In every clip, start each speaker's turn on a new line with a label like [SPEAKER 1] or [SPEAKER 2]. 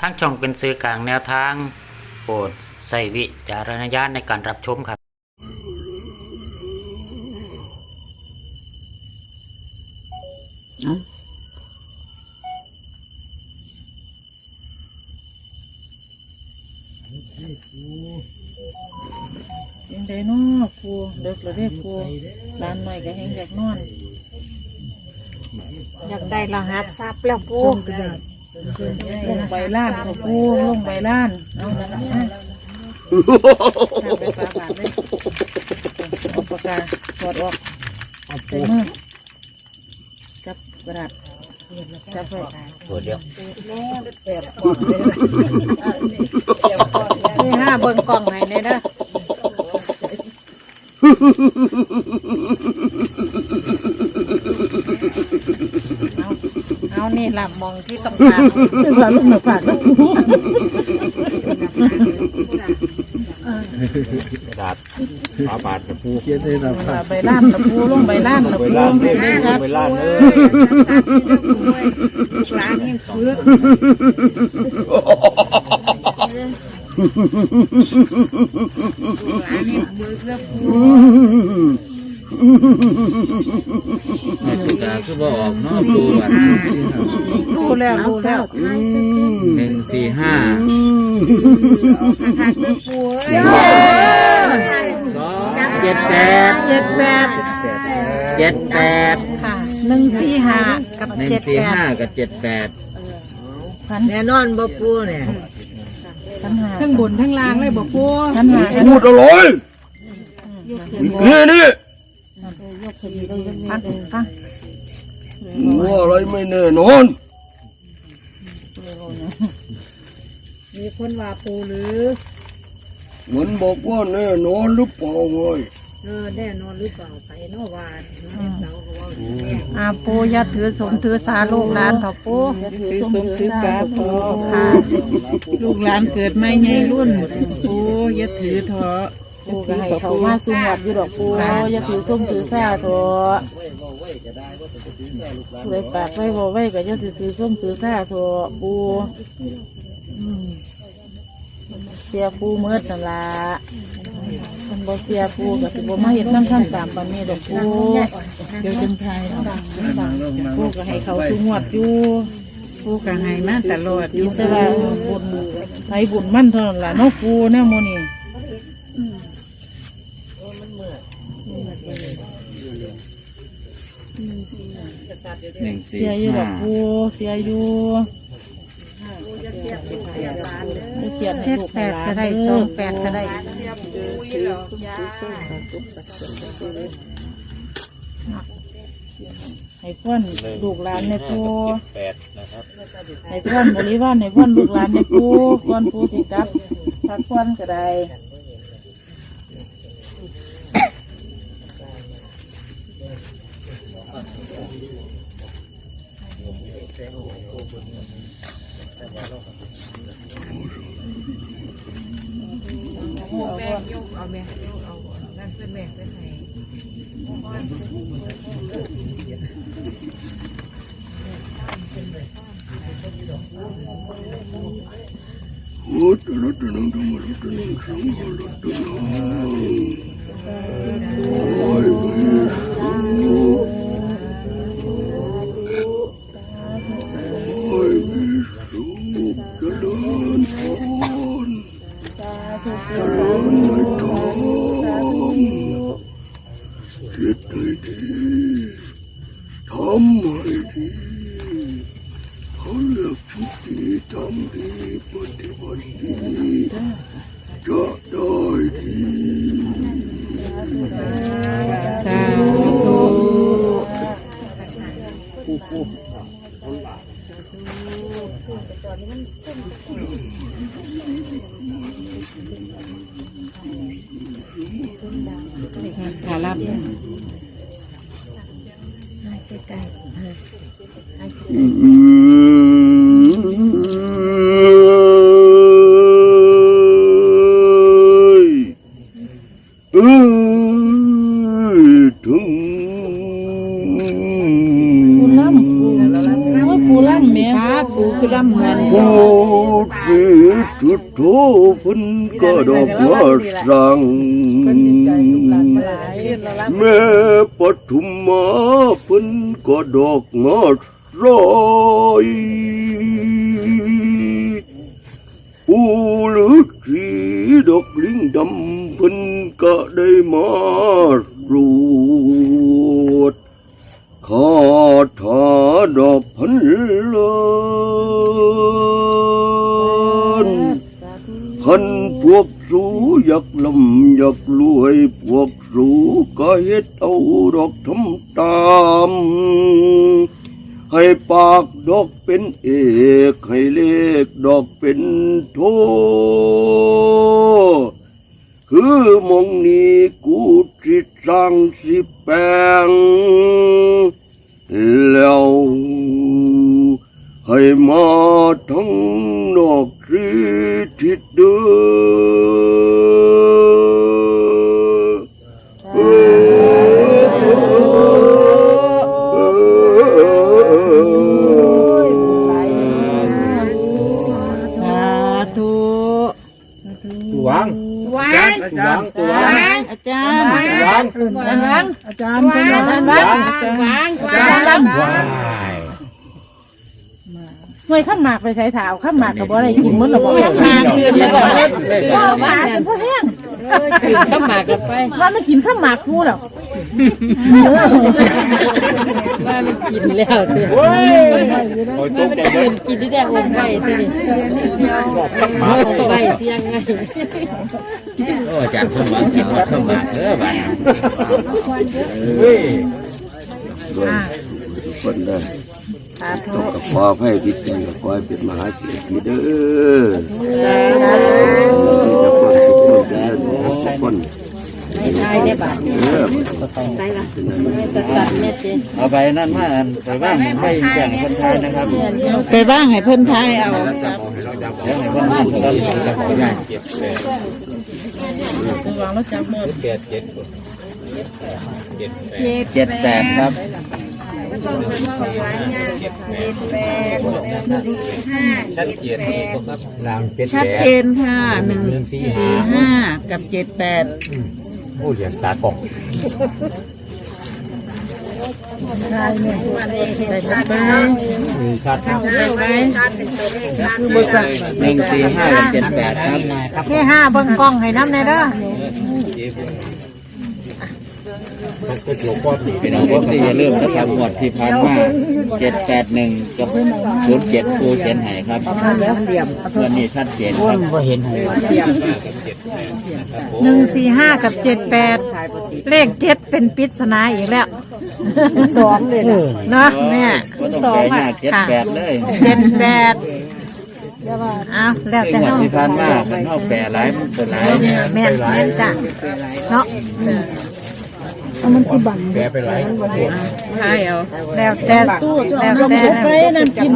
[SPEAKER 1] ทั้งช่องเป็นสื่อกลางแนวทาง โปรดใส่วิจารณญาณในการรับชมครับ
[SPEAKER 2] ยังได้นอครูเด็กเลยเด้ครูร้านหน่อยก็แห้งอยากนอน
[SPEAKER 3] อยากได้รหัสทรัพย์แล้วปู
[SPEAKER 2] ลงใบล้านของครูลงใบล้านเอานั่นนะทำไปฝาบาทเลยเอาปากกาถอดออกใส่มือจับกระดาษจับไว้
[SPEAKER 1] ตัวเดียว
[SPEAKER 3] นี่ห้าเบิ่งกล่องให้เนี่ยเด้ เอานี่ล่ะมองที่ต้องกลาร
[SPEAKER 2] เป็นว่าลูกหน้าผาก
[SPEAKER 4] กระดาษฝาบาทกับปู
[SPEAKER 5] เขียนให้เรา
[SPEAKER 2] ว่าใบล้านละครูลงใบล้านละครู
[SPEAKER 4] ลา
[SPEAKER 2] ไม่ได้ชัด
[SPEAKER 4] เวลาเน
[SPEAKER 3] ร้านยังคือร้านยังคือเรื่องปู
[SPEAKER 5] ตุกาคือบ่ออกเนาะปูบัด
[SPEAKER 2] รู้แล้วรู้แล้ว
[SPEAKER 5] หนึ่งสี่ห้า
[SPEAKER 3] หักเรื่องปูเอ้ย
[SPEAKER 5] สองเจ็ดแปด
[SPEAKER 2] เจ็ดแปด
[SPEAKER 5] เจ็ดแปด
[SPEAKER 2] ค่ะหนึ่งสี่ห้ากับ
[SPEAKER 5] หนึ่ง
[SPEAKER 2] เจ็ด
[SPEAKER 5] สี่
[SPEAKER 2] แปด
[SPEAKER 5] ห้ากับเจ็ดแปด
[SPEAKER 6] แน่นอนบ่ปูเนี่ย
[SPEAKER 3] ทั้งบนทั้งล่างเลยบอกปู
[SPEAKER 2] พันหา
[SPEAKER 4] พูดอะไรนี่นี่
[SPEAKER 2] พันพัน
[SPEAKER 4] ว่าอะไรไม่แน่นอน
[SPEAKER 6] มีคนว่าปูหรือ
[SPEAKER 4] มันบอกว่าแน่นอนหรือเปล่าไง
[SPEAKER 6] เออแน่นอนหรือเปล่าไปเนอกวานเราก็ว่าแม่
[SPEAKER 2] อาปูอย่าถือสมถือสาลูกหลานเถอะปู
[SPEAKER 7] ถือสมถือสาทอ
[SPEAKER 2] ค่ะ
[SPEAKER 7] ลูกหลานเกิดไม่ไงรุ่นปูอย่าถือทอ
[SPEAKER 2] ปูก็ให้เขามาสุงัดอยู่ดอกปูอย่าถือส้มถือสาเถอะผู้ใดปากไว้บ่ไว้ก็อย่าถือถือส้มถือสาเถอะปูอืมเสียปูเมิดนั่นล่ะมันบ่เสียปูก็สิบ่มาเฮ็ดน้ำท่านตามปานนี้ดอกปู
[SPEAKER 7] เดี๋ยวจึงไทยเอา
[SPEAKER 2] ปูก็ให้เขาสุงวดอยู่
[SPEAKER 7] ปูกะให้มาตลอดอยู่
[SPEAKER 2] แต่ว่าบุญไผบุญมั่นเท่านั้นล่ะเนาะปูแน่โมนี่
[SPEAKER 5] หนึ่งสี่
[SPEAKER 2] เสียอยู่ดอ
[SPEAKER 5] ห้าก
[SPEAKER 2] ปูเสียอยู่จะเขียนให้
[SPEAKER 3] เจ็ด
[SPEAKER 2] ลูก
[SPEAKER 3] แป
[SPEAKER 2] ให้
[SPEAKER 3] ด
[SPEAKER 2] หลาน
[SPEAKER 3] ก็ได้
[SPEAKER 2] เส
[SPEAKER 3] องแปดก็ได้
[SPEAKER 2] ให้เพื่อนลูกหลานในปู
[SPEAKER 4] แปดนะครับ
[SPEAKER 2] ให้เพื่อนบริวารให้เพื่อนลูกหลานในปูก่อนปูสิกลับพักผ่อนก็ได้
[SPEAKER 6] แม่ยกเอาแม่ยกเอานั่นเป็นแม่เป็นไง
[SPEAKER 4] พุทธรัตนังธรรมรัตนังสังฆรัตนัง ขา
[SPEAKER 2] รับ
[SPEAKER 3] ใกล้ๆ
[SPEAKER 4] ดอกมาสังแม่ปฐุมมาเพิ่นก็ดอกมาร้อยปูหรือสีดอกลิงดำเพิ่นก็ได้มารวดคาถาดอกพันลานขันพวก สูอยากลำอยากรวยพวกสูก็เฮ็ดเอาดอกทำตาม ให้ปากดอกเป็นเอก ให้เลขดอกเป็นโท คือมองนี้กูจิสร้างสิแปงแล้วให้มาทั้งนอก สีทิศเดือ
[SPEAKER 7] สาธุ
[SPEAKER 6] วาง
[SPEAKER 7] อาจารย์
[SPEAKER 6] วาง
[SPEAKER 7] อาจารย์
[SPEAKER 6] วาง
[SPEAKER 7] อาจารย์อาจารย์เป็นอาจารย์บ้างอาจารย์
[SPEAKER 3] วางวาง
[SPEAKER 6] วาง
[SPEAKER 2] หน่วยข้ามหมากไปใส่ถาวข้ามหมากกับบ่ได้กินมันหรอกบ่
[SPEAKER 7] ทางคืนแล้วบอกเล่น
[SPEAKER 2] บ่หมาเป็นพ่อแห้ง
[SPEAKER 7] ข้ามากันไป
[SPEAKER 2] ว่าไม่กินข้ามหมากกูหรอก
[SPEAKER 7] ว่าไม่กินแล้วเถอะ
[SPEAKER 6] โอ้ยโอ้ยตกใจเลย
[SPEAKER 7] กินที่ได้อมไว้ทีนี้ไว้เที่ยงไง
[SPEAKER 5] โอ้อาจารย์ขึ้นมากินมาขึ้นมาเด้อบ้าน
[SPEAKER 6] เฮ้ย
[SPEAKER 4] ด้วยทุกคนได้ ตกกับฟ้าให้พิจัยกับควายเป็นมหาเศรษฐีเด้อจะคนทุกคนจะทุกคน
[SPEAKER 7] ไม่ใช่ได้บาท
[SPEAKER 4] เด้อ
[SPEAKER 7] ตัดเนี่ยเจ๊
[SPEAKER 5] เอาไปนั่นมาอันไปบ้านไม่แจ้งคนไทยนะครับ
[SPEAKER 7] ไปบ้างให้เพิ่นทายเอา
[SPEAKER 5] เดี๋ยวให้คนมาคนละจะขอได้
[SPEAKER 2] วางแล้วจับหมด
[SPEAKER 6] เจ็ดเจ็ด
[SPEAKER 5] เจ็ดแปดครับ
[SPEAKER 6] ชัดเจนครับรางเป็ด
[SPEAKER 7] ชัด
[SPEAKER 6] แด
[SPEAKER 7] เจ
[SPEAKER 6] ง
[SPEAKER 7] นค่ะหนึ่งสี่ห้ากับเจ็ดแปด
[SPEAKER 6] โอ้เหรียญตากล่อง
[SPEAKER 7] ไป
[SPEAKER 6] มีชัด
[SPEAKER 7] ไป
[SPEAKER 5] หนึ่งสี่ห้ากับเจ็ดแปดครับ
[SPEAKER 3] นี่ห้าเบิ่งกล้องให้น้ำในเด้อ
[SPEAKER 5] พี่น้องพวกที่อย่าลืมนะครับหมดที่ผ่านมาเจ็ดแปดหนึ่งกับศูนย์เจ็ดครูเขียนให้ครับวันนี้ชัดเจนครับ
[SPEAKER 3] หนึ่งสี่ห้ากับเจ็ดแปดเลขเจ็ดเป็นปริศนาอีกแล้วสองเลยเนาะเนี่ย
[SPEAKER 5] ว่าต้องแก่ยเจ็ดแปดเลย
[SPEAKER 3] เจ็ดแปดเอาแล้วแต่
[SPEAKER 5] หมด
[SPEAKER 3] เนาะ
[SPEAKER 5] ที่ผ่านมาเป็นเท่าแปรหลายมันเป็นหลาย
[SPEAKER 3] แม่นแม่นจ้ะเนาะ
[SPEAKER 6] แกไปไหล
[SPEAKER 7] ทายเอา
[SPEAKER 3] แล้วแต่สู้แล้วแต่
[SPEAKER 2] ไปน้ำกิน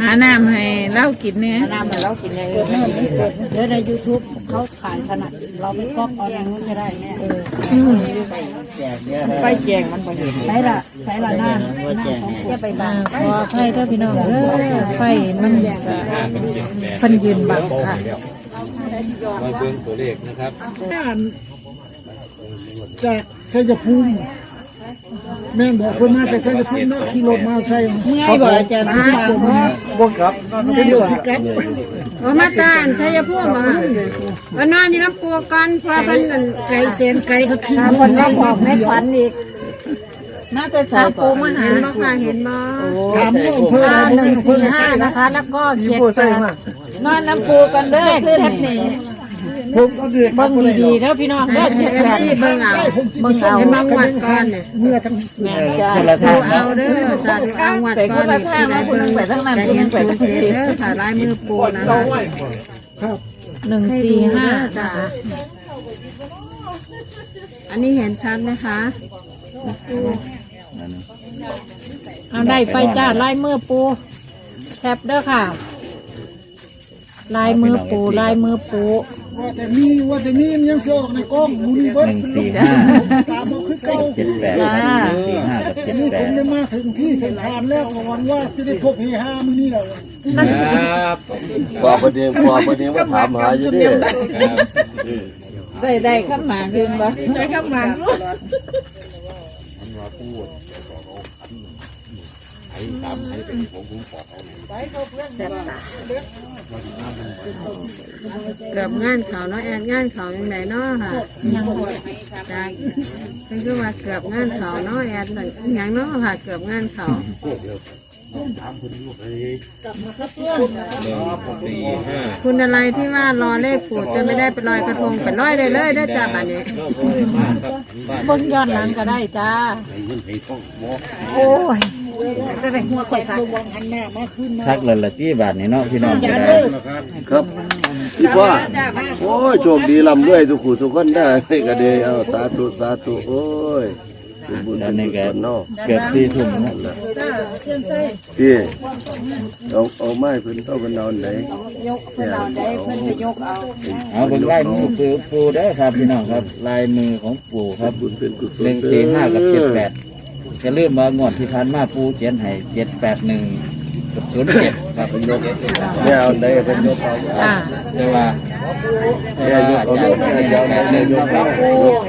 [SPEAKER 7] หาน้ำให้เล่ากินเนี่ย
[SPEAKER 2] เดี๋ยวในยูทูบเขาขายขนาดเราไม่ก๊อปเอาอย่างนู้นก็ได้แม่ไปแจงมันไปเห็นไหนล่ะไหนล่ะหน้าจะไปบาง
[SPEAKER 3] ขอไฟเด้อพี่น้องเด้อไฟมันเพิ่นยืนบังค่ะ
[SPEAKER 6] มาเบิ่งตัวเลขนะครับ
[SPEAKER 8] จากชัยภูมิแม่งบอกคนมาจากชัยภูมินะขี่รถมาใส่
[SPEAKER 7] เมื่อยบอกอาจารย์ทุกอย่าง
[SPEAKER 8] บวกครับจะเดือดสิครับ
[SPEAKER 9] โอ้มาตานชัยภูมิมาว่านอนอยู่น้ำปูก่อนเพราะเพิ่นนั่น
[SPEAKER 8] ไก่เซนไก่เขาขี่
[SPEAKER 3] คนเราบอกในฝันอีก
[SPEAKER 7] น่าจะใส่ก่อน
[SPEAKER 9] เห็นบ่ค่ะเห็นบ่
[SPEAKER 8] ถามว่าอำเภออะไร
[SPEAKER 3] หนึ่งสี่ห้านะคะ แล้วก็
[SPEAKER 8] มี
[SPEAKER 3] เจ็ด
[SPEAKER 8] บัว
[SPEAKER 3] แป
[SPEAKER 8] ใส่
[SPEAKER 3] ด
[SPEAKER 8] มา
[SPEAKER 7] นอนน้ำปูกันเด้อขึ้นนี่
[SPEAKER 8] ผมก็เดือด
[SPEAKER 2] เบิ่งดีๆแล้วพี่น้องเด้อเจ็ดแปด
[SPEAKER 9] ที่เบิ่งเอา
[SPEAKER 3] เบิ่งเอา
[SPEAKER 9] เห็นบ่งวัดก่อนเนี่ย
[SPEAKER 8] เมื่อทั้ง
[SPEAKER 7] แม่จ้า
[SPEAKER 5] คนละทาง
[SPEAKER 9] เอาเด้อจ้าดูเอางวดก่อนนี่ที่ได้เบิ่งจะเห็นศูนย์เจ็ดเด้อถ่ายลายมือปูนะคะ
[SPEAKER 8] ครับ
[SPEAKER 3] หนึ่งสี่ห้า
[SPEAKER 9] จ้าอันนี้เห็นชัดไหมคะ
[SPEAKER 3] เอาได้ไปจ้าลายมือปูแคปเด้อค่ะ ลายมือปูลายมือปู
[SPEAKER 8] ว่าแต่มีว่าแต่มีมันยังเสือออกในกล้องมูนี่เบิ
[SPEAKER 5] ห
[SPEAKER 8] ด
[SPEAKER 5] นึ่งสี่ห้า
[SPEAKER 8] ตามมาคือเก่า
[SPEAKER 5] เจ็ดแปดครับหนึ่งสี่ห้ากับเจ็ด
[SPEAKER 8] นี่
[SPEAKER 5] แป
[SPEAKER 8] ผ
[SPEAKER 5] ด
[SPEAKER 8] มได้มาถึงที่เส้นทางแล้วก็หวันว่าจะได้พบเฮฮามื้อนี้แล้ว
[SPEAKER 4] กว่าประเดี๋ยวกว่าประเดี๋ยวว่าถามหาอยู่ดิ
[SPEAKER 7] ได้ได้ข้ามหมาขึ้นบ่
[SPEAKER 6] ได้ข้ามมั น
[SPEAKER 9] เกือบงานเขาเนาะแอดงานเขายังไงเนาะค่ะยังจากเป็นคือว่าเกือบงานเขาเนาะแอดหน่อยยังเนาะค่ะ เกือบงานเขาคุณอะไรที่ว่ารอเลขปู่จะไม่ได้ไปลอยกระทงไปลอยได้เลยได้อจ้าบัดนี้
[SPEAKER 3] เบิ่งย้อนหลังก็ได้จ้าโอ้ย ได้แต่หัวข่อยค่ะ
[SPEAKER 5] ทักเลยละที่บาทนี่เนาะพี่น้องจะได้
[SPEAKER 4] ครับพี่พ่อโอ้ยโชคดีลำด้วยทุกคู่ทุกคนได้ก็ดีเอาสาธุสาธุโอ้ยบุญเป็นน
[SPEAKER 5] นี้
[SPEAKER 4] กุ
[SPEAKER 5] ก็
[SPEAKER 4] ศลเนาะ
[SPEAKER 5] เกือบสี่ทุ่มนะ
[SPEAKER 4] พี่เอาเอาไม้เพิ่นเอาเพิ่นอาไหนยกเพิ่นอาไหนเพิ่น
[SPEAKER 5] เอาเบิ่งลายมือปูปูเด้ครับพี่น้องครับลายมือของปู่ครับ
[SPEAKER 4] บุญเป็นกุศล
[SPEAKER 5] หนึ่งสี่ห้ากับเจ็ดแปด จะเริ่มมางวดที่ผ่านมาปูเขียนให้เจ็ดแปดหนึ่งกับศูนย์เจ็ดครับเป็นยก
[SPEAKER 4] เนี่ยเอาไหนเพิ่นยกเอา
[SPEAKER 3] อ่า
[SPEAKER 5] แต่ว่าแต่ว่าอาจารย์เป็นแปดหนึ่งครับ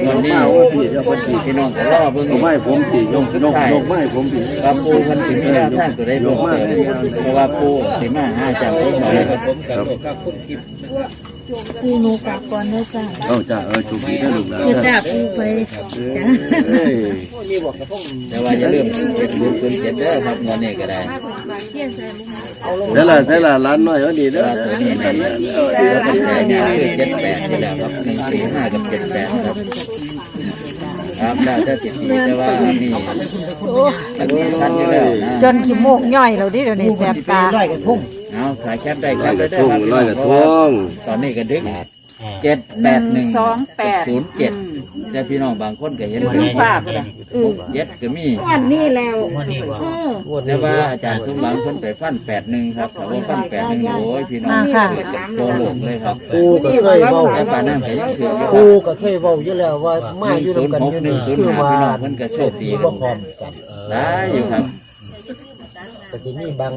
[SPEAKER 5] วันนี้
[SPEAKER 4] เอาพี่เอาคนสี่
[SPEAKER 5] พี่น้องก็รอเบิ่ง
[SPEAKER 4] เอาไม้ผมสี่ยกยกยกไม้ผมพี่
[SPEAKER 5] ว่าปูมันถึงมีแนวทางตัวได้เพิ่มเติมเพราะว่าปูสิมาหาอาจารย์ผู้หน่อย
[SPEAKER 3] พี่หนูกลับก่อนเด้อจ้า
[SPEAKER 4] เอาจ้าเออโชคดีนะลูกนะ
[SPEAKER 3] เดี๋ยวจ้าปูไปจ้า
[SPEAKER 4] เอ้ย
[SPEAKER 5] แต่ว่าอย่าลืมเจ็ดศูนย์ศูนย์เจ็ดเด้อครับงวดนี้ก็ได้
[SPEAKER 4] แต่ละแต่ละร้านน้อยเอาดีเด้อ
[SPEAKER 5] ว่าตัวนี้ในว่าเป็นใจเนี่ยคือเจ็ดแปดนี่แหละครับหนึ่งสี่ห้ากับเจ็ดแปดครับครับแล้วจะสิบปีแต่ว่ามีมันมีทันอยู่แล้วนะ
[SPEAKER 3] จนขี้โมกย่อยแล้วดิเดี๋ยวนี้แสบตา
[SPEAKER 5] เอาถ่ายแคปได้แค
[SPEAKER 4] ร้อย
[SPEAKER 5] ป
[SPEAKER 4] ก
[SPEAKER 5] ได้
[SPEAKER 4] ระ
[SPEAKER 5] เด้
[SPEAKER 4] ท
[SPEAKER 5] องครับ
[SPEAKER 4] ร้อยกระทง
[SPEAKER 5] ตอนนี้ก็ดึกเจ็ดแปดหนึ่งสองแปดศูนย์เจ็ดแต่พี่น้องบางคนก็เห็นถึงภาพเจ็ดก็มี
[SPEAKER 9] วันนี้แล้ว
[SPEAKER 5] แต่ว่าอาจารย์สมหวังคนไปฟันแปดหนึ่งครับแต่ว่าฟันแปดหนึ่งโอ้ยพี่น้อง
[SPEAKER 3] มาค่ะ
[SPEAKER 5] เกิดกับตัวหลงเลยครับ
[SPEAKER 10] ปูก็เคยเว้า
[SPEAKER 5] แต่ป่านนั้นก็ยังถืออยู่
[SPEAKER 10] ปูก็เคยเว้าอยู่แล้วว่ามาอยู่
[SPEAKER 5] ศูน
[SPEAKER 10] นำ
[SPEAKER 5] ย์
[SPEAKER 10] กัน
[SPEAKER 5] ห
[SPEAKER 10] อกยู่
[SPEAKER 5] หนึ่
[SPEAKER 10] นี่
[SPEAKER 5] งศูนย์
[SPEAKER 10] คือ
[SPEAKER 5] ห้า
[SPEAKER 10] ว่า
[SPEAKER 5] พี่น้องเพิ่นก็โชคดี
[SPEAKER 10] บ่พร้อมกัน
[SPEAKER 5] ได้อยู่ครับ
[SPEAKER 10] ก็สิมีบาง